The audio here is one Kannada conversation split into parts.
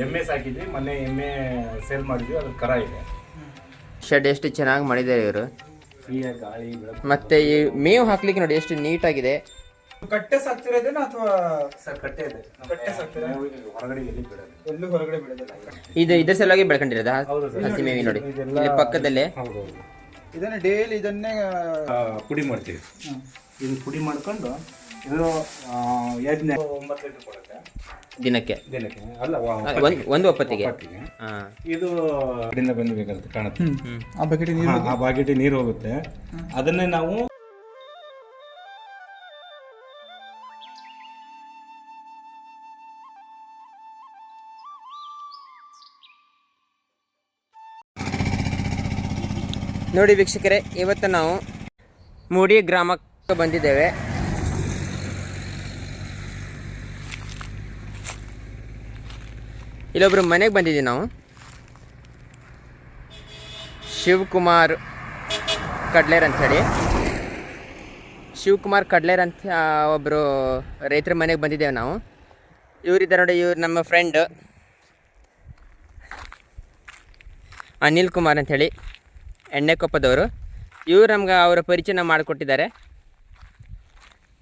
ಎಮ್ಮೆ ಸಾಕಿದ್ವಿ ಮೊನ್ನೆ ಎಮ್ಮೆ ಸೇಲ್ ಮಾಡಿದ್ವಿ ಅದ್ರ ಕರ ಇದೆ. ಶೆಡ್ ಎಷ್ಟು ಚೆನ್ನಾಗಿ ಮಾಡಿದ್ದಾರೆ ಇವರು. ಫ್ರೀಯಾಗಿ ಗಾಳಿ ಬೆಳಕು. ಮತ್ತೆ ಈ ಮೇವು ಹಾಕ್ಲಿಕ್ಕೆ ನೋಡಿ ಎಷ್ಟು ನೀಟಾಗಿದೆ. ಕಟ್ಟೆ ಸಾಕ್ತಿರೋದೇನಾ ಅಥವಾ ಸರ್ ಕಟ್ಟೆ ಇದೆ. ಕಟ್ಟೆ ಸಾಕ್ತೀರಾ? ಹೊರಗಡೆ ಎಲ್ಲಿ ಬಿಡೋದು ಎಲ್ಲೂ ಹೊರಗಡೆ ಬಿಡೋದಿಲ್ಲ ಇದು ಇದ್ರ ಸಲುವಾಗಿ ಬೆಳ್ಕೊಂಡಿರೋದ? ಹೌದು ಸರ್. ಹಸಿ ಮೇವಿ ನೋಡಿ. ಇದೆಲ್ಲ- ಇಲ್ಲಿ ಪಕ್ಕದಲ್ಲೇ. ಹೌದು ಇದನ್ನ ಡೈಲಿ ಇದನ್ನೇ ಪುಡಿ ಮಾಡ್ತೀವಿ. ಇದನ್ನ ಪುಡಿ ಮಾಡ್ಕೊಂಡು ಇದು ಯಜ್ಞ ಒಂಬತ್ತು ಲೀಟರ್ ಕೊಡುತ್ತೆ. ದಿನಕ್ಕೆ? ದಿನಕ್ಕೆ. ಅಲ್ಲ ವ- ಒಂದ್ ಒಂದು ಒಪ್ಪತ್ತಿಗೆ. ಒಪ್ಪತ್ತಿಗೆ. ಹಾ. ಇದು ಕಡೆಯಿಂದ ಬಂದು ಬೇಕಾಗುತ್ತೆ ಕಾಣುತ್ತೆ. ಆ ಬಕೆಟ್ ನೀರು ಹಾ, ಆ ಬಾಗಿಟಿ ನೀರು ಹೋಗುತ್ತೆ. ಅದನ್ನೇ ನಾವು ನೋಡಿ ವೀಕ್ಷಕರೇ ಇವತ್ತು ನಾವು ಮೂಡಿ ಗ್ರಾಮಕ್ಕೆ ಬಂದಿದ್ದೇವೆ. ಇಲ್ಲೊಬ್ರು ಮನೆಗೆ ಬಂದಿದ್ದೀವಿ ನಾವು. ಶಿವಕುಮಾರ್ ಕಡ್ಲೇರ್ ಅಂಥೇಳಿ. ಶಿವಕುಮಾರ್ ಕಡ್ಲೇರ್ ಅಂತ ಒಬ್ಬರು ರೈತರ ಮನೆಗೆ ಬಂದಿದ್ದೇವೆ ನಾವು. ಇವರಿದ್ದಾರೆ ನೋಡಿ, ಇವ್ರು ನಮ್ಮ ಫ್ರೆಂಡ್. ಅನಿಲ್ ಕುಮಾರ್ ಅಂಥೇಳಿ ಎಣ್ಣೆಕೊಪ್ಪದವರು ಇವರು ನಮ್ಗೆ ಅವರ ಪರಿಚಯನ ಮಾಡಿಕೊಟ್ಟಿದ್ದಾರೆ.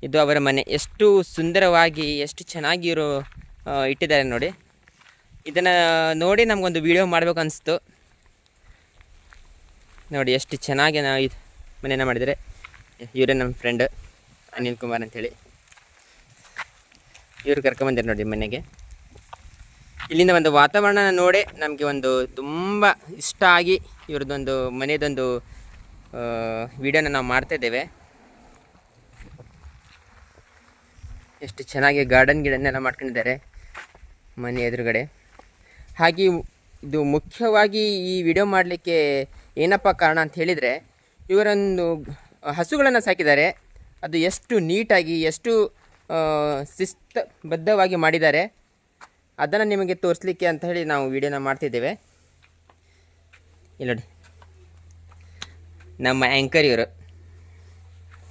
ಇದು ಅವರ ಮನೆ. ಎಷ್ಟು ಸುಂದರವಾಗಿ, ಎಷ್ಟು ಚೆನ್ನಾಗಿ ಇವರು ಇಟ್ಟಿದ್ದಾರೆ ನೋಡಿ. ಇದನ್ನು ನೋಡಿ ನಮಗೊಂದು ವೀಡಿಯೋ ಮಾಡಬೇಕು ಅನಿಸ್ತು. ನೋಡಿ ಎಷ್ಟು ಚೆನ್ನಾಗಿ ನಾವು ಇದು ಮಾಡಿದರೆ. ಇವರೇ ನಮ್ಮ ಫ್ರೆಂಡ್ ಅನಿಲ್ ಕುಮಾರ್ ಅಂಥೇಳಿ ಇವ್ರು ಕರ್ಕೊಂಬಂದಿರಿ ನೋಡಿ ಮನೆಗೆ. ಇಲ್ಲಿಂದ ಒಂದು ವಾತಾವರಣ ನೋಡಿ ನಮಗೆ ಒಂದು ತುಂಬ ಇಷ್ಟ ಆಗಿ ಇವ್ರದ್ದೊಂದು ಮನೆಯದೊಂದು ವಿಡಿಯೋನ ನಾವು ಮಾಡ್ತಾಯಿದ್ದೇವೆ ಎಷ್ಟು ಚೆನ್ನಾಗಿ ಗಾರ್ಡನ್ ಗಿಡನ್ನೆಲ್ಲ ಮಾಡ್ಕೊಂಡಿದ್ದಾರೆ ಮನೆ ಎದುರುಗಡೆ. ಹಾಗೆ ಇದು ಮುಖ್ಯವಾಗಿ ಈ ವಿಡಿಯೋ ಮಾಡಲಿಕ್ಕೆ ಏನಪ್ಪ ಕಾರಣ ಅಂತ ಹೇಳಿದರೆ ಇವರೊಂದು ಹಸುಗಳನ್ನು ಸಾಕಿದ್ದಾರೆ. ಅದು ಎಷ್ಟು ನೀಟಾಗಿ ಎಷ್ಟು ಶಿಸ್ತಬದ್ಧವಾಗಿ ಮಾಡಿದ್ದಾರೆ ಅದನ್ನು ನಿಮಗೆ ತೋರಿಸ್ಲಿಕ್ಕೆ ಅಂತ ಹೇಳಿ ನಾವು ವಿಡಿಯೋನ ಮಾಡ್ತಿದ್ದೇವೆ. ಇಲ್ಲ ನೋಡಿ ನಮ್ಮ ಆ್ಯಂಕರ್ ಇವರು.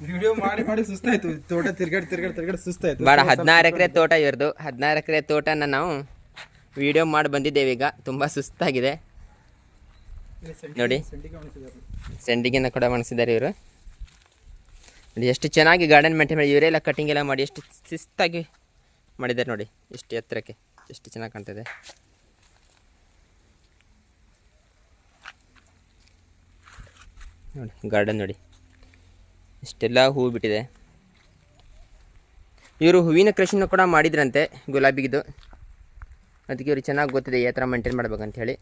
ವಿಡಿಯೋ ಮಾಡಿ ಮಾಡಿ ಸುಸ್ತಾಯ್ತು. ತೋಟ ತಿರ್ಗಾಡಿ ತಿರ್ಗಾಡಿ ತಿರ್ಗಾಡಿ ಸುಸ್ತಾಯ್ತು. ಭಾಳ ಹದಿನಾರು ಎಕರೆ ತೋಟ ಇವ್ರದ್ದು ಹದಿನಾರು ಎಕರೆ ತೋಟನ ನಾವು ವಿಡಿಯೋ ಮಾಡಿ ಬಂದಿದ್ದೇವೆ ಈಗ. ತುಂಬ ಸುಸ್ತಾಗಿದೆ. ನೋಡಿ. ಸೆಂಡಿಗೆನ ಕೂಡ ಮಾಡಿಸಿದ್ದಾರೆ ಇವರು. ನೋಡಿ, ಎಷ್ಟು ಚೆನ್ನಾಗಿ ಗಾರ್ಡನ್ ಮೇಂಟೈನ್ ಮಾಡಿ, ಇವರೆಲ್ಲ ಕಟಿಂಗ್ ಎಲ್ಲ ಮಾಡಿ, ಎಷ್ಟು ಶಿಸ್ತಾಗಿ ಮಾಡಿದ್ದಾರೆ ನೋಡಿ. ಎಷ್ಟು ಎತ್ತರಕ್ಕೆ, ಎಷ್ಟು ಚೆನ್ನಾಗಿ ಕಾಣ್ತದೆ. ನೋಡಿ ಗಾರ್ಡನ್ ನೋಡಿ. ಇಷ್ಟೆಲ್ಲ ಹೂವು ಬಿಟ್ಟಿದೆ. ಇವರು ಹೂವಿನ ಕೃಷಿನ ಕೂಡ ಮಾಡಿದ್ರಂತೆ ಗುಲಾಬಿಗಿದು. ಅದಕ್ಕೆ ಇವ್ರಿಗೆ ಚೆನ್ನಾಗಿ ಗೊತ್ತಿದೆ ಯಾವ ಥರ ಮೇಂಟೈನ್ ಮಾಡ್ಬೇಕಂತ ಹೇಳಿ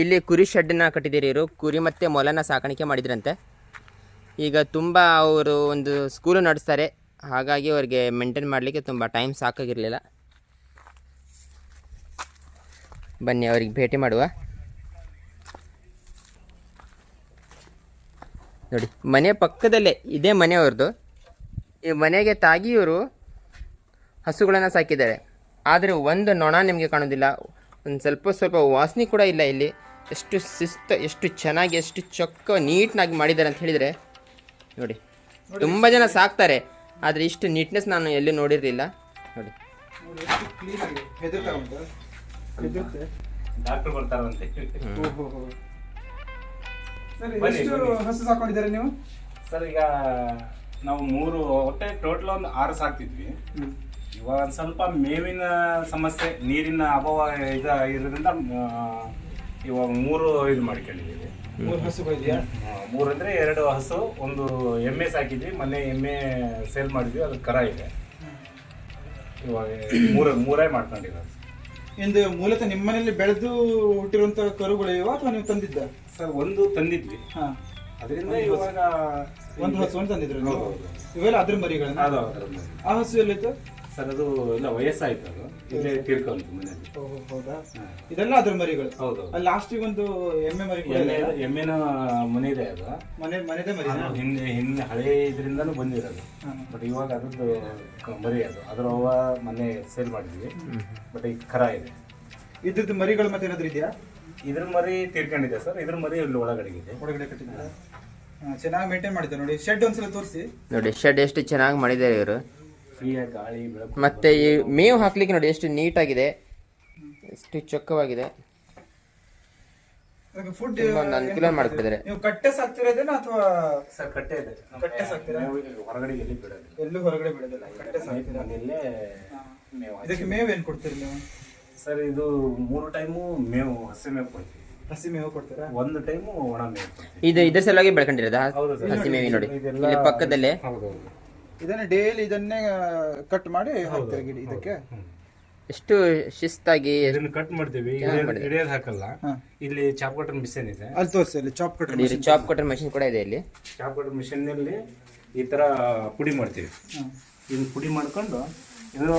ಇಲ್ಲಿ ಕುರಿ ಶೆಡ್ಡನ್ನ ಕಟ್ಟಿದ್ದೀರಿ ಇವರು. ಕುರಿ ಮತ್ತು ಮೊಲನ ಸಾಕಾಣಿಕೆ ಮಾಡಿದ್ರಂತೆ. ಈಗ ತುಂಬ ಅವರು ಒಂದು ಸ್ಕೂಲು ನಡೆಸ್ತಾರೆ. ಹಾಗಾಗಿ ಅವ್ರಿಗೆ ಮೇಂಟೈನ್ ಮಾಡಲಿಕ್ಕೆ ತುಂಬ ಟೈಮ್ ಸಾಕಾಗಿರಲಿಲ್ಲ. ಬನ್ನಿ, ಅವ್ರಿಗೆ ಭೇಟಿ ಮಾಡುವ. ನೋಡಿ, ಮನೆ ಪಕ್ಕದಲ್ಲೇ, ಇದೇ ಮನೆಯವ್ರದ್ದು ಈ ಮನೆಗೆ ತಾಗಿಯವರು ಹಸುಗಳನ್ನು ಸಾಕಿದ್ದಾರೆ. ಆದರೆ ಒಂದು ನೊಣ ನಿಮಗೆ ಕಾಣೋದಿಲ್ಲ. ಒಂದು ಸ್ವಲ್ಪ ಸ್ವಲ್ಪ ವಾಸನೆ ಕೂಡ ಇಲ್ಲ ಇಲ್ಲಿ. ಎಷ್ಟು ಶಿಸ್ತು ಎಷ್ಟು ಚೆನ್ನಾಗಿ ಎಷ್ಟು ಚೊಕ್ಕ ನೀಟ್ನಾಗಿ ಮಾಡಿದ್ದಾರೆ ಅಂತ ಹೇಳಿದರೆ ನೋಡಿ ತುಂಬ ಜನ ಸಾಕ್ತಾರೆ. ಆದರೆ ಇಷ್ಟು ನೀಟ್ನೆಸ್ ನಾನು ಎಲ್ಲೂ ನೋಡಿರಲಿಲ್ಲ. ನೋಡಿ. ನೀವು? ಸರ್ ಈಗ ನಾವು ಮೂರು ಒಟ್ಟೆ ಟೋಟಲ್ ಒಂದು ಆರು ಸಾಕ್ತಿದ್ವಿ. ಇವಾಗ ಒಂದು ಸ್ವಲ್ಪ ಮೇವಿನ ಸಮಸ್ಯೆ ನೀರಿನ ಅಭಾವ ಇದ ಇರೋದ್ರಿಂದ ಇವಾಗ ಮೂರು ಇದು ಮಾಡ್ಕೊಂಡಿದ್ದೀವಿ ಮೂರು ಹಸು ಇದೆಯಾ ಮೂರು ಅಂದ್ರೆ ಎರಡು ಹಸು ಒಂದು ಎಮ್ಮೆ ಸಾಕಿದ್ವಿ ಮೊನ್ನೆ ಎಮ್ಮೆ ಸೇಲ್ ಮಾಡಿದ್ವಿ ಅದು ಕರ ಇದೆ. ಇವಾಗ ಮೂರ ಮೂರೇ ಮಾಡ್ಕೊಂಡಿರೋದು. ಇಂದು ಮೂಲತಃ ನಿಮ್ಮ ಮನೆಯಲ್ಲಿ ಬೆಳೆದು ಹುಟ್ಟಿರುವಂತ ಕರುಗಳು ಇವ ಅಥವಾ ನೀವು ತಂದಿದ್ದ? ಸರ್ ಒಂದು ತಂದಿದ್ವಿ. ಅದರಿಂದ ಇವಾಗ ಒಂದು ಹಸುವನ್ನು ತಂದಿದ್ರು. ಇವೆಲ್ಲ ಅದ್ರ ಮರಿಗಳನ್ನ? ಆ ಹಸು ಎಲ್ಲಿತ್ತು? ಸರ್ ಅದು ಎಲ್ಲ ವಯಸ್ಸಾಯ್ತು ಅದು. ಇಲ್ಲೇ ತೀರ್ಕೊಂತು ಮನೆಯಲ್ಲಿ. ಓಹೋ ಹೌದಾ? ಹಾ. ಇದೆಲ್ಲ ಅದ್ರ ಮರಿಗಳು. ಹೌದು ಅಲ್ಲಿ ಲಾಸ್ಟಿಗೆ ಒಂದು ಎಮ್ಮೆ ಮರಿ ಕೂಡ ಇದೆ. ಎಮ್ಮೆನ ಮನೆ ಇದೆ ಅದು. ಮನೆ ಮನೆದೇ ಮರಿ ಅದು ಹಿಂದೆ ಹಿಂದೆ ಹಳೆ ಇದರಿಂದನೂ ಬಂದಿರೋದು. ಬಟ್ ಇವಾಗ ಅದ್ರದ್ದು ಕ- ಮರಿ ಅದು. ಅದ್ರ ಅವ್ವ ಮನೆ ಸೇಲ್ ಮಾಡಿದ್ವಿ. ಬಟ್ ಈಗ ಖರ ಇದೆ. ಇದ್ರದ್ದು ಮರಿಗಳು ಮತ್ತೆ ಏನಾದ್ರು ಇದೆಯಾ? ಇದ್ರ ಮರಿ ತೀರ್ಕೊಂಡಿದೆ ಸರ್. ಇದ್ರ ಮರಿ ಇಲ್ಲಿ ಒಳಗಡೆ ಇದೆ. ಒಳಗಡೆ ಕಟ್ಟಿದ್ರೆ ಚೆನ್ನಾಗಿ ಮೇಂಟೈನ್ ಮಾಡಿದ್ದಾರೆ ನೋಡಿ. ಶೆಡ್ ಒಂದ್ಸಲ ತೋರಿಸಿ. ನೋಡಿ ಶೆಡ್ ಎಷ್ಟು ಚೆನ್ನಾಗಿ ಮಾಡಿದ್ದಾರೆ ಇವರು. ಫ್ರೀಯಾಗಿ ಗಾಳಿ ಬೆಳಕು ಮತ್ತೆ ಈ ಮೇವು ಹಾಕ್ಲಿಕ್ಕೆ ನೋಡಿ ಎಷ್ಟು ನೀಟಾಗಿದೆ. ಎಷ್ಟು ಚೊಕ್ಕವಾಗಿದೆ. ಫುಡ್ ತುಂಬಾ ಒಂದು ಅನುಕೂಲ ಮಾಡ್ಕೊಟ್ಟಿದ್ದಾರೆ ನೀವು ಕಟ್ಟೆ ಸಾಕ್ತಿರೋದೇನಾ ಅಥವಾ ಸರ್ ಕಟ್ಟೆ ಇದೆ. ಕಟ್ಟೆ ಸಾಕ್ತೀರಾ? ಹೊರಗಡೆ ಎಲ್ಲಿ ಬಿಡೋದು ಎಲ್ಲೂ ಹೊರಗಡೆ ಬಿಡೋದಿಲ್ಲ. ಕಟ್ಟೆ ಸಾಕ್ತೀರಾ? ಮನೆಯಲ್ಲೇ ಮೇವು ಹಾಕಿ. ಇದಕ್ಕೆ ಮೇವು ಏನ್ ಕೊಡ್ತೀರಿ ನೀವು? ಸರ್ ಇದು ಮೂರು ಟೈಮು ಮೇವು ಹಸಿ ಮೇವು ಕೊಡ್ತೀವಿ. ಹಸಿ ಮೇವು ಕೊಡ್ತೀರಾ? ಒಂದು ಟೈಮು ಒಣ ಮೇವು ಕೊಡ್ತೀವಿ. ಇದು ಇದ್ರ ಸಲುವಾಗಿ ಬೆಳ್ಕೊಂಡಿರೋದ? ಹೌದು ಸರ್. ಹಸಿ ಮೇವಿ ನೋಡಿ. ಇದೆಲ್ಲ- ಇಲ್ಲಿ ಪಕ್ಕದಲ್ಲೇ ಹೌದೌದು. ಇದನ್ನ ಡೈಲಿ ಇದನ್ನೇ ಕಟ್ ಮಾಡಿ ಹಾಕ್ತಾರೆ ಗಿಡ ಇದಕ್ಕೆ? ಎಷ್ಟು ಶಿಸ್ತಾಗಿ ಇದನ್ನ ಕಟ್ ಮಾಡ್ತೀವಿ. ಹಿಡಿಯೋದು ಹಾಕಲ್ಲ. ಇಲ್ಲಿ ಚಾಪ್ ಕಟರ್ ಮಿಷನ್ ಇದೆ. ಅಲ್ಲಿ ತೋರಿಸಿ ಇಲ್ಲಿ ಚಾಪ್ ಕಟರ್ ಇಲ್ಲಿ ಚಾಪ್ ಕಟರ್ ಮಷಿನ್ ಕೂಡ ಇದೆ ಇಲ್ಲಿ. ಚಾಪ್ ಕಟರ್ ಮಿಷನ್ನಲ್ಲಿ ಈ ತರ ಪುಡಿ ಮಾಡ್ತೀವಿ. ಇದನ್ನ ಪುಡಿ ಮಾಡ್ಕೊಂಡು ಇದು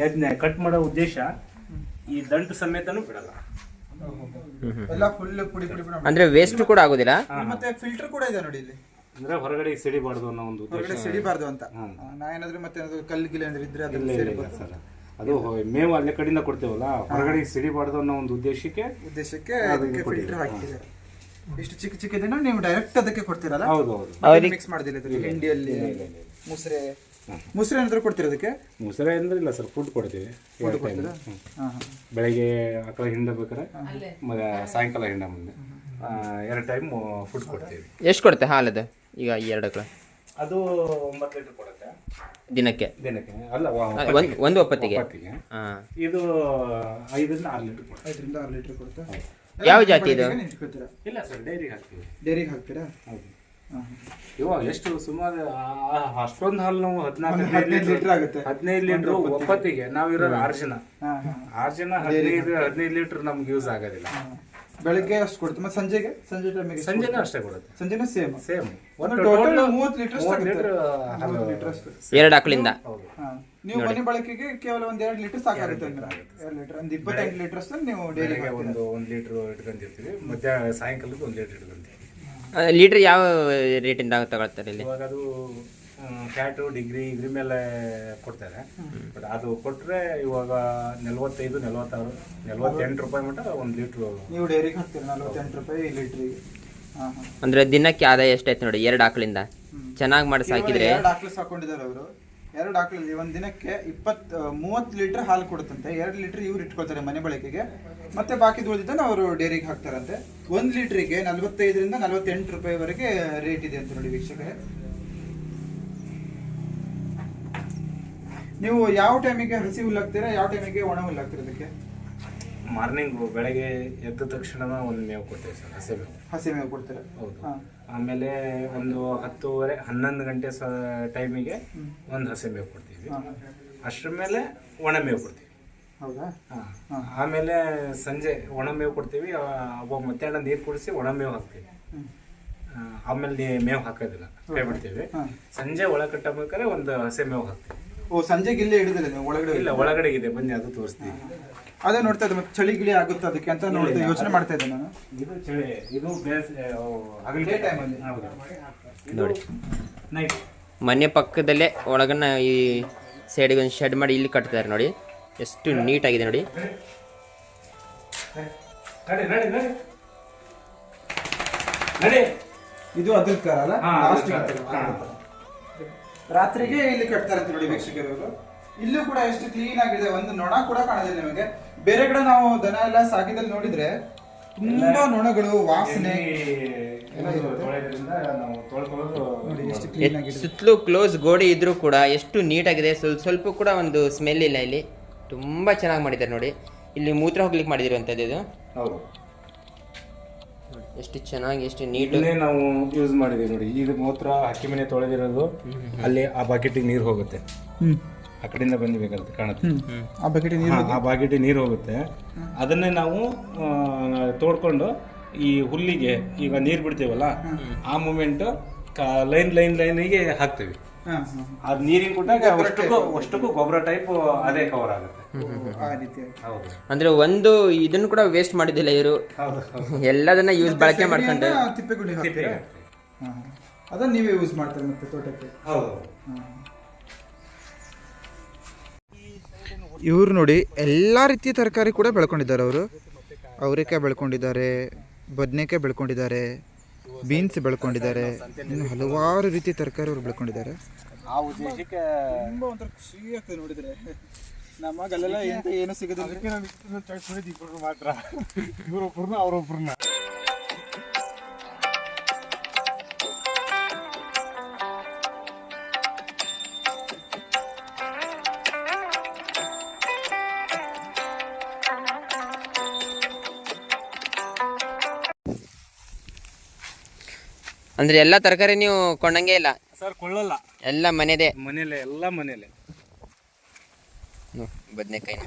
ಯಜ್ಞ ಕಟ್ ಮಾಡೋ ಉದ್ದೇಶ ಈ ದಂಟು ಸಮೇತನೂ ಬಿಡಲ್ಲ. ಎಲ್ಲ ಫುಲ್ ಪುಡಿ ಪುಡಿ ಅಂದ್ರೆ ವೇಸ್ಟ್ ಕೂಡ ಆಗೋದಿಲ್ಲ. ಮತ್ತೆ ಫಿಲ್ಟರ್ ಕೂಡ ಇದೆ ನೋಡಿ ಇಲ್ಲಿ. ಅಂದ್ರೆ ಹೊರಗಡೆ ಸಿಡಿಬಾರ್ದು ಅನ್ನೋ ಒಂದು ಉದ್ದೇಶ. ಹೊರಗಡೆ ಸಿಡಿಬಾರ್ದು ಅಂತ. ನಾ ಏನಾದ್ರು ಮತ್ತೆ ಏನಾದ್ರು ಕಲ್ಲು ಗಿಲ್ಲ ಏನಾದ್ರು ಇದ್ರೆ ಅದನ್ನ ಇಲ್ಲ, ಇಲ್ಲ, ಸರ್. ಅದು ಮೇವು ಅಲ್ಲೇ ಕಡೆಯಿಂದ ಕೊಡ್ತೇವಲ್ಲ ಹೊರಗಡೆ ಸಿಡಿಬಾರ್ದು ಅನ್ನೋ ಒಂದು ಉದ್ದೇಶಕ್ಕೆ ಉದ್ದೇಶಕ್ಕೆ ಅದಕ್ಕೆ ಫಿಲ್ಟರ್ ಹಾಕಿದ್ದಾರೆ. ಇಷ್ಟು ಚಿಕ್ಕ ಚಿಕ್ಕ ಇದನ್ನ ನೀವು ಡೈರೆಕ್ಟ್ ಅದಕ್ಕೆ ಕೊಡ್ತೀರಲ್ಲ? ಹೌದು ಹೌದು. ಮಿಕ್ಸ್ ಮಾಡಿದಿಲ್ಲ ಇದ್ರಲ್ಲಿ. ಹಿಂಡಿಯಲ್ಲಿ ಮುಸ್ರೆ. ಮುಸ್ರೆ ಏನಾದ್ರು ಕೊಡ್ತೀರ ಅದಕ್ಕೆ? ಮುಸ್ರೆ ಅಂದ್ರೆ ಇಲ್ಲ ಸರ್ ಫುಡ್ ಕೊಡ್ತೀವಿ. ಫುಡ್ ಟೈಮ್ ಹಾ ಹಾ. ಬೆಳಗ್ಗೆ ಆಕಳ ಹಿಂಡ ಬೇಕಾರೆ ಮತ್ತೆ ಸಾಯಂಕಾಲ ಹಿಂಡ ಮುಂದೆ. ಆ, ಎರಡು ಟೈಮ್ ಫುಡ್ ಕೊಡ್ತೀವಿ. ಎಷ್ಟು ಕೊಡುತ್ತೆ ಹಾಲದು? ಈಗ ಎರಡು ಆಕಳು? ಅದು ಒಂಬತ್ತು ಲೀಟರ್ ಕೊಡುತ್ತೆ. ದಿನಕ್ಕೆ? ದಿನಕ್ಕೆ. ಅಲ್ಲ ವ- ಒಂದ್ ಒಂದು ಒಪ್ಪತ್ತಿಗೆ? ಒಪ್ಪತ್ತಿಗೆ. ಹಾ. ಇದು ಐದರಿಂದ ಆರು ಲೀಟರ್ ಕೊಡುತ್ತೆ. ಐದರಿಂದ ಆರು ಲೀಟರ್ ಕೊಡುತ್ತೆ. ಯಾವ ಜಾತಿ ಇದು? ಇಲ್ಲ ಸರ್ ಡೈರಿಗೆ ಹಾಕ್ತೀವಿ. ಡೈರಿಗೆ ಹಾಕ್ತೀರಾ? ಹೌದು. ಹಾ. ಇವಾಗ ಎಷ್ಟು ಸುಮಾರು ಆ- ಆ- ಅಷ್ಟೊಂದು ಹಾಲು ನಾವು ಹದಿನಾಲ್ಕು ಒಂದು ಹದಿನೈದು ಲೀಟರ್ ಆಗುತ್ತೆ. ಹದಿನೈದು ಲೀಟರ್ ಒಪ್ಪತ್ತಿಗೆ. ನಾವಿರೋದು ಆರು ಜನ ಹಾ ಹಾ. ಆರು ಜನ ಹದಿನೈದು ಹದಿನೈದು ಲೀಟರ್ ನಮ್ಗೆ ಯೂಸ್ ಆಗೋದಿಲ್ಲ. ಬೆಳಗ್ಗೆ ಅಷ್ಟು ಕೊಡುತ್ತೆ. ಮತ್ತೆ ಸಂಜೆಗೆ? ಸಂಜೆ ಟೈಮಿಗೆ ಸಂಜೆನೂ ಅಷ್ಟೇ ಕೊಡುತ್ತೆ. ಸಂಜೆನೂ ಸೇಮ್ ಸೇಮ್ ಟೋಟಲ್ ಮೂವತ್ತು ಲೀಟರ್ ಲೀಟರ್ ಅಷ್ಟು. ಎರಡು ಆಕಳಿಂದ. ಹಾ. ನೀವು ಮನೆ ಬಳಕೆಗೆ ಕೇವಲ ಒಂದ್ ಎರಡು ಲೀಟರ್ ಸಾಕಾಗುತ್ತೆ ಎರಡು ಲೀಟರ್ ಒಂದು ಇಪ್ಪತ್ತೆಂಟು ಲೀಟರ್ ಅಷ್ಟು ನೀವು ಡೈಲಿ ಒಂದು ಒಂದು ಲೀಟರ್ ಇಟ್ಕೊಂಡಿರ್ತೀವಿ. ಮಧ್ಯಾಹ್ನ ಸಾಯಂಕಾಲಕ್ಕೆ ಒಂದು ಲೀಟರ್ ಇಟ್ಕೊಂತೀವಿ ಲೀಟರ್ ಯಾವ ರೇಟಿಂದ ತಗೊಳ್ತಾರೆ ಇಲ್ಲಿ? ಇವಾಗ ಅದು ಫ್ಯಾಟು ಡಿಗ್ರಿ ಇದ್ರ ಮೇಲೆ ಕೊಡ್ತಾರೆ. ಬಟ್ ಅದು ಕೊಟ್ಟರೆ ಇವಾಗ ನಲ್ವತ್ತೈದು ನಲ್ವತ್ತಾರು ನಲ್ವತ್ತೆಂಟು ರೂಪಾಯಿ ಮಟ್ಟ ಒಂದು ಲೀಟ್ರು ನೀವು ಡೈರಿಗೆ ಹಾಕ್ತೀರಿ? ನಲ್ವತ್ತೆಂಟು ರೂಪಾಯಿ ಲೀಟ್ರಿಗೆ ಹಾ ಹಾ. ಅಂದ್ರೆ ದಿನಕ್ಕೆ ಆದಾಯ ಎಷ್ಟಾಯ್ತು ನೋಡಿ ಎರಡು ಆಕಳಿಂದ. ಚೆನ್ನಾಗಿ ಮಾಡಿ ಸಾಕಿದ್ರೆ. ಎರಡು ಆಕಳು ಸಾಕೊಂಡಿದ್ದಾರೆ ಅವರು. ಎರಡು ಆಕಳಲ್ಲಿ ಒಂದ್ ದಿನಕ್ಕೆ ಇಪ್ಪತ್ ಮೂವತ್ತು ಲೀಟರ್ ಹಾಲು ಕೊಡುತ್ತಂತೆ. ಎರಡು ಲೀಟರ್ ಇವ್ರು ಇಟ್ಕೊಳ್ತಾರೆ ಮನೆ ಬಳಕೆಗೆ. ಮತ್ತೆ ಬಾಕಿ ಉಳಿದಿದ್ದನ್ನು ಅವರು ಡೈರಿಗೆ ಹಾಕ್ತಾರಂತೆ. ಒಂದ್ ಲೀಟ್ರಿಗೆ ನಲವತ್ತೈದರಿಂದ ನಲವತ್ತೆಂಟು ರೂಪಾಯಿವರೆಗೆ ರೇಟ್ ಇದೆ ಅಂತ ನೋಡಿ ವೀಕ್ಷಕರೇ. ನೀವು ಯಾವ ಟೈಮಿಗೆ ಹಸಿ ಹುಲ್ಲು ಹಾಕ್ತೀರಾ ಯಾವ ಟೈಮಿಗೆ ಒಣ ಹುಲ್ಲು ಹಾಕ್ತೀರಾ ಅದಕ್ಕೆ ಮಾರ್ನಿಂಗ್ ಬೆಳಗ್ಗೆ ಎದ್ದ ತಕ್ಷಣ ಒಂದು ಮೇವು ಕೊಡ್ತೇವೆ ಸರ್ ಹಸಿ ಮೇವು. ಹಸಿ ಮೇವು ಕೊಡ್ತೀರಾ? ಹೌದು. ಆಮೇಲೆ ಒಂದು ಹತ್ತುವರೆ ಹನ್ನೊಂದು ಗಂಟೆ ಸ ಟೈಮಿಗೆ ಒಂದು ಹಸಿ ಮೇವು ಕೊಡ್ತೀವಿ. ಅಷ್ಟರ ಮೇಲೆ ಒಣ ಮೇವು ಕೊಡ್ತೀವಿ. ಹೌದಾ? ಹಾಂ. ಆಮೇಲೆ ಸಂಜೆ ಒಣ ಮೇವು ಕೊಡ್ತೀವಿ ಒಬ್ಬ ಅವಾಗ ಮಧ್ಯಾಹ್ನ ನೀರು ಕುಡಿಸಿ ಒಣ ಮೇವು ಹಾಕ್ತೀವಿ. ಆಮೇಲೆ ಮೇವು ಹಾಕೋದಿಲ್ಲ ಬಿಡ್ತೀವಿ. ಸಂಜೆ ಒಳ ಕಟ್ಟಬೇಕಾದ್ರೆ ಒಂದು ಹಸಿ ಮೇವು ಹಾಕ್ತೀವಿ. ಓ ಸಂಜೆಗೆ ಇಲ್ಲೇ ಹಿಡಿದಿಲ್ಲ ನೀವು ಒಳಗಡೆ ಇಲ್ಲ ಒಳಗಡೆ ಇದೆ ಬನ್ನಿ ಅದು ತೋರಿಸ್ತೀನಿ. ಅದೇ ನೋಡ್ತಾ ಇದ್ದೆ ಮತ್ತೆ ಚಳಿ ಗಿಳಿ ಆಗುತ್ತೆ ಅದಕ್ಕೆ ಅಂತ ನೋಡ್ತಾ ಯೋಚನೆ ಮಾಡ್ತಾ ಇದ್ದೆ ನಾನು. ಇದು ಚಳಿ ಇದು ಬೇಸ್. ಹೌದು. ನೋಡಿ. ನೈಟ್ ಮನೆ ಪಕ್ಕದಲ್ಲೇ ಒಳಗನ್ನ ಈ ಸೈಡಿಗೆ ಒಂದು ಶೆಡ್ ಮಾಡಿ ಇಲ್ಲಿ ಕಟ್ತಾರೆ ನೋಡಿ. ಎಷ್ಟು ನೀಟಾಗಿದೆ ನೋಡಿ. ಇದು ಅದ್ರ ರಾತ್ರಿಗೆ ಇಲ್ಲಿ ಕಟ್ತಾರೆ ಅಂತ ನೋಡಿ ಭಿಕ್ಷಕರು ಇಲ್ಲೂ ಕೂಡ ಎಷ್ಟು ಕ್ಲೀನ್ ಆಗಿದೆ ಒಂದು ನೊಣ ಕೂಡ ಕಾಣೋದಿಲ್ಲ ನಿಮಗೆ. ಬೇರೆ ಕಡೆ ನಾವು ದನ ಎಲ್ಲ ಸಾಕಿದಲ್ಲಿ ನೋಡಿದ್ರೆ ತುಂಬಾ ನೊಣಗಳು ವಾಸನೆ. ಸುತ್ತಲೂ ಕ್ಲೋಸ್ ಗೋಡೆ ಇದ್ರೂ ಕೂಡ ಎಷ್ಟು ನೀಟಾಗಿದೆ. ಸ್ವಲ್ಪ ಸ್ವಲ್ಪ ಕೂಡ ಒಂದು ಸ್ಮೆಲ್ ಇಲ್ಲ ಇಲ್ಲಿ. ತುಂಬಾ ಚೆನ್ನಾಗಿ ಮಾಡಿದ್ದಾರೆ ನೋಡಿ. ಇಲ್ಲಿ ಮೂತ್ರ ಹೋಗ್ಲಿಕ್ಕೆ ಮಾಡಿದಿರುವಂಥದ್ದು ಇದು. ಹೌದು. ಎಷ್ಟು ಚೆನ್ನಾಗಿ ಎಷ್ಟು ನೀಟ್. ನಾವು ಯೂಸ್ ಮಾಡಿದೀವಿ ನೋಡಿ. ಇದು ಮೂತ್ರ ಹಕ್ಕಿ ಮನೆ ತೊಳೆದಿರೋದು. ಅಲ್ಲಿ ಆ ಬಕೆಟಿಗೆ ನೀರು ಹೋಗುತ್ತೆ. ಆ ಕಡೆಯಿಂದ ಬಂದಿಬೇಕಾಗುತ್ತೆ ಕಾಣುತ್ತೆ. ಆ ಬಕೆಟ್ ನೀರು ಆ ಬಾಗಿಟಿ ನೀರು ಹೋಗುತ್ತೆ. ಅದನ್ನೇ ನಾವು ಆ, ತೋಡ್ಕೊಂಡು ಈ ಹುಲ್ಲಿಗೆ ಈಗ ನೀರು ಬಿಡ್ತೀವಲ್ಲ ಆ ಮೂಮೆಂಟ್ ಲೈನ್ ಲೈನ್ ಲೈನಿಗೆ ಹಾಕ್ತೀವಿ. ಅದ್ ನೀರಿನ ಕೊಟ್ಟಾಗ ಅಷ್ಟಕ್ಕೂ ಅಷ್ಟಕ್ಕೂ ಗೊಬ್ಬರ ಟೈಪ್ ಅದೇ ಕವರ್ ಆಗುತ್ತೆ. ಆ ರೀತಿ ಹೌದು. ಅಂದ್ರೆ ಒಂದು ಇದನ್ನು ಕೂಡ ವೇಸ್ಟ್ ಮಾಡಿದಿಲ್ಲ ಇವರು. ಹೌದು ಎಲ್ಲದನ್ನ ಯೂಸ್ ಬಳಕೆ ಮಾಡ್ಕೊಂಡು. ತಿಪ್ಪೆಗುಡಿ ಹಾಕ್ತೀರಾ? ಹಾ ಹಾ. ಅದನ್ನ ನೀವೇ ಯೂಸ್ ಮಾಡ್ತಾರೆ ಮತ್ತೆ ತೋಟಕ್ಕೆ? ಹೌದು. ಇವ್ರು ನೋಡಿ ಎಲ್ಲ ರೀತಿಯ ತರಕಾರಿ ಕೂಡ ಬೆಳ್ಕೊಂಡಿದ್ದಾರೆ ಅವರು. ಅವರೆಕಾಯಿ ಬೆಳ್ಕೊಂಡಿದ್ದಾರೆ ಬದನೆಕಾಯಿ ಬೆಳ್ಕೊಂಡಿದ್ದಾರೆ. ಬೀನ್ಸ್ ಬೆಳ್ಕೊಂಡಿದ್ದಾರೆ. ಇನ್ನು ಹಲವಾರು ರೀತಿಯ ತರಕಾರಿ ಅವರು ಬೆಳ್ಕೊಂಡಿದ್ದಾರೆ. ಆ ಉದ್ದೇಶಕ್ಕೆ ತುಂಬಾ ಒಂಥರ ಖುಷಿ ಆಗ್ತದೆ ನೋಡಿದ್ರೆ. ನಮಗೆ ಅಲ್ಲೆಲ್ಲ ಏನು ಸಿಗುತ್ತೆ ಅದಕ್ಕೆ ನಾನು ಇಷ್ಟೊಂದು ಚಾಯ್ಸ್ ಮಾಡಿದ್ದು ಇಬ್ಬರು ಮಾತ್ರ. ಇವರೊಬ್ಬರನ್ನ ಅವರೊಬ್ಬರನ್ನ ಅಂದ್ರೆ ಎಲ್ಲ ತರಕಾರಿ ನೀವು ಕೊಂಡಂಗೆ ಇಲ್ಲ? ಸರ್ ಕೊಳ್ಳಲ್ಲ. ಎಲ್ಲ ಮನೆದೇ? ಮನೇಲೆ ಎಲ್ಲ ಮನೇಲೆ ಬದನೆಕಾಯಿ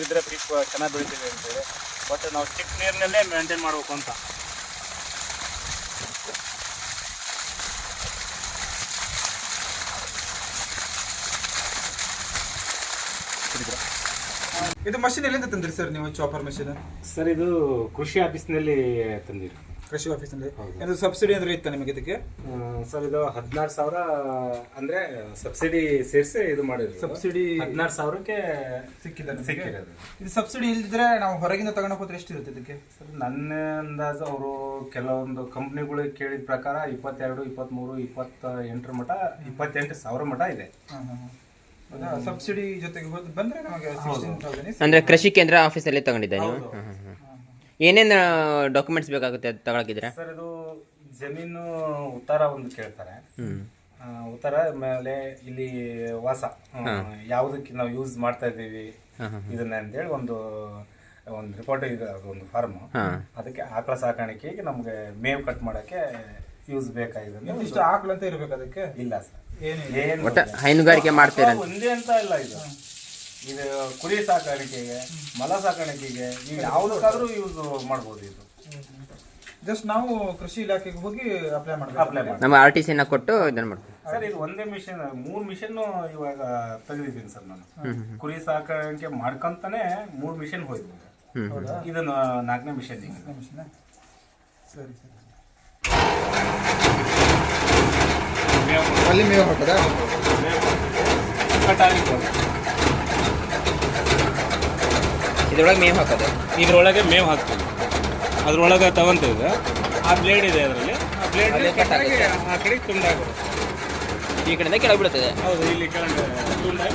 ನೀರಿದ್ರೆ ಪೀಕ್ ಚೆನ್ನಾಗಿ ಬೆಳಿತೀವಿ ಅಂತೇಳಿ ಬಟ್ ನಾವು ಚಿಕ್ಕ ನೀರಿನಲ್ಲೇ ಮೇಂಟೈನ್ ಮಾಡಬೇಕು ಅಂತ. ಇದು ಮಷಿನ್ ಎಲ್ಲಿಂದ ತಂದ್ರಿ ಸರ್ ನೀವು ಚಾಪರ್ ಮಷಿನ್ ಸರ್ ಇದು ಕೃಷಿ ಆಫೀಸ್ನಲ್ಲಿ ತಂದಿರಿ. ಕೃಷಿ ಆಫೀಸ್ನಲ್ಲಿ. ಇದು ಸಬ್ಸಿಡಿ ಅಂದ್ರೆ ಇತ್ತ ನಿಮಗೆ ಇದಕ್ಕೆ? ಸರ್ ಇದು ಹದಿನಾರು ಸಾವಿರ ಅಂದ್ರೆ ಸಬ್ಸಿಡಿ ಸೇರಿಸಿ ಇದು ಮಾಡಿದ್ರು ಸಬ್ಸಿಡಿ ಹದಿನಾರು ಸಾವಿರಕ್ಕೆ ಸಿಕ್ಕಿದೆ ನಿಮಗೆ? ಸಿಕ್ಕಿರೋದು. ಇದು ಸಬ್ಸಿಡಿ ಇಲ್ದಿದ್ರೆ ನಾವು ಹೊರಗಿಂದ ತಗೊಂಡೋಗ್ ಹೋದ್ರೆ ಎಷ್ಟು ಇರುತ್ತೆ ಇದಕ್ಕೆ? ಸರ್ ನನ್ನ ಅಂದಾಜು ಅವರು ಕೆಲವೊಂದು ಕಂಪ್ನಿಗಳು ಕೇಳಿದ ಪ್ರಕಾರ ಇಪ್ಪತ್ತೆರಡು ಇಪ್ಪತ್ತ್ಮೂರು ಇಪ್ಪತ್ತ ಎಂಟರ ಮಟ ಇಪ್ಪತ್ತೆಂಟು ಸಾವಿರ ಮಟ ಇದೆ. ಸಬ್ಸಿಡಿ ಜೊತೆಗೆ ಹೋದ್- ಬಂದ್ರೆ ನಮಗೆ ಸಿಕ್ಸ್ಟೀನ್ ತೌಸಂಡ್ ಅಂದ್ರೆ ಕೃಷಿ ಕೇಂದ್ರ ಆಫೀಸಲ್ಲಿ ತಗೊಂಡಿದ್ದೆ ನೀವು? ಹ್ಮ್, ಹ್ಮ್, ಹ್ಮ್. ಏನೇನು ಡಾಕ್ಯುಮೆಂಟ್ಸ್ ಬೇಕಾಗುತ್ತೆ ಅದು ತಗೊಳಕಿದ್ರೆ? ಸರ್ ಇದು ಜಮೀನು ಉತ್ತರ ಒಂದು ಕೇಳ್ತಾರೆ. ಆ, ಉತ್ತರ ಮೇಲೆ ಇಲ್ಲಿ ವಾಸ ಆ, ಯಾವುದಕ್ಕೆ ನಾವು ಯೂಸ್ ಮಾಡ್ತಾ ಇದ್ದೀವಿ ಇದನ್ನ ಅಂತೇಳಿ ಒಂದು ಒಂದು ರಿಪೋರ್ಟ್ ಇದೆ ಒಂದು ಫಾರ್ಮ್ ಅದಕ್ಕೆ ಆಕಳ ಸಾಕಾಣಿಕೆಗೆ ನಮಗೆ ಮೇವು ಕಟ್ ಮಾಡಕ್ಕೆ ಯೂಸ್ ಬೇಕಾಗಿದೆ. ಅಂದ್ರೆ ಇಷ್ಟು ಆಕಳು ಅಂತ ಇರ್ಬೇಕು ಅದಕ್ಕೆ? ಇಲ್ಲ ಸರ್. ಏನು ಏನು ಹೈನುಗಾರಿಕೆ ಮಾಡ್ತೀರ ಒಂದೇ ಅಂತ ಇಲ್ಲ ಇದು. ಇದು ಕುರಿ ಸಾಕಾಣಿಕೆಗೆ ಮಲ ಸಾಕಾಣಿಕೆಗೆ ನೀವು ಯಾವುದಕ್ಕಾದ್ರೂ ಯೂಸ್ ಮಾಡ್ಬೋದು ಇದು. ಜಸ್ಟ್ ನಾವು ಕೃಷಿ ಇಲಾಖೆಗೆ ಹೋಗಿ ಅಪ್ಲೈ ಮಾಡ್ಬೇಕು. ಅಪ್ಲೈ ಮಾಡಿ ನಮ್ಮ ಆರ್ ಟಿ ಸಿನ ಕೊಟ್ಟು ಇದನ್ನ ಮಾಡ್ತೀವಿ ಸರ್ ಇದು ಒಂದೇ ಮಿಷನ್ ಮೂರು ಮಿಷನ್ ಇವಾಗ ತೆಗೆದಿದ್ದೀನಿ ಸರ್ ನಾನು. ಕುರಿ ಸಾಕಾಣಿಕೆ ಮಾಡ್ಕೊಂತಾನೆ ಮೂರು ಮಿಷನ್ ಹೋಯ್ತು ಇದನ್ನು ಇದು ನಾಲ್ಕನೇ ಮಿಷನ್ ಸರಿ ಸರಿ. ಅಲ್ಲಿ ಮೇವು ಹಾಕದಾ? ಕಟಾಗಿ ಇದ್ರೊಳಗೆ ಮೇವು ಹಾಕೋದು? ಇದ್ರೊಳಗೆ ಮೇವು ಹಾಕ್ತೀವಿ. ಅದ್ರೊಳಗೆ ತಗೊಂತೀವಿ ಆ ಬ್ಲೇಡ್ ಇದೆ ಅದರಲ್ಲಿ. ಆ ಬ್ಲೇಡ್ ಅಲ್ಲೇ cut ಆಗುತ್ತೆ. ಆ ಕಡೆ ತುಂಡಾಗುತ್ತೆ ಈ ಕಡೆಯಿಂದ ಕೆಳಗೆ ಬೀಳ್ತದೆ ಹೌದು ಇಲ್ಲಿ ಕೆಳಗೆ ತುಂಡಾಗಿ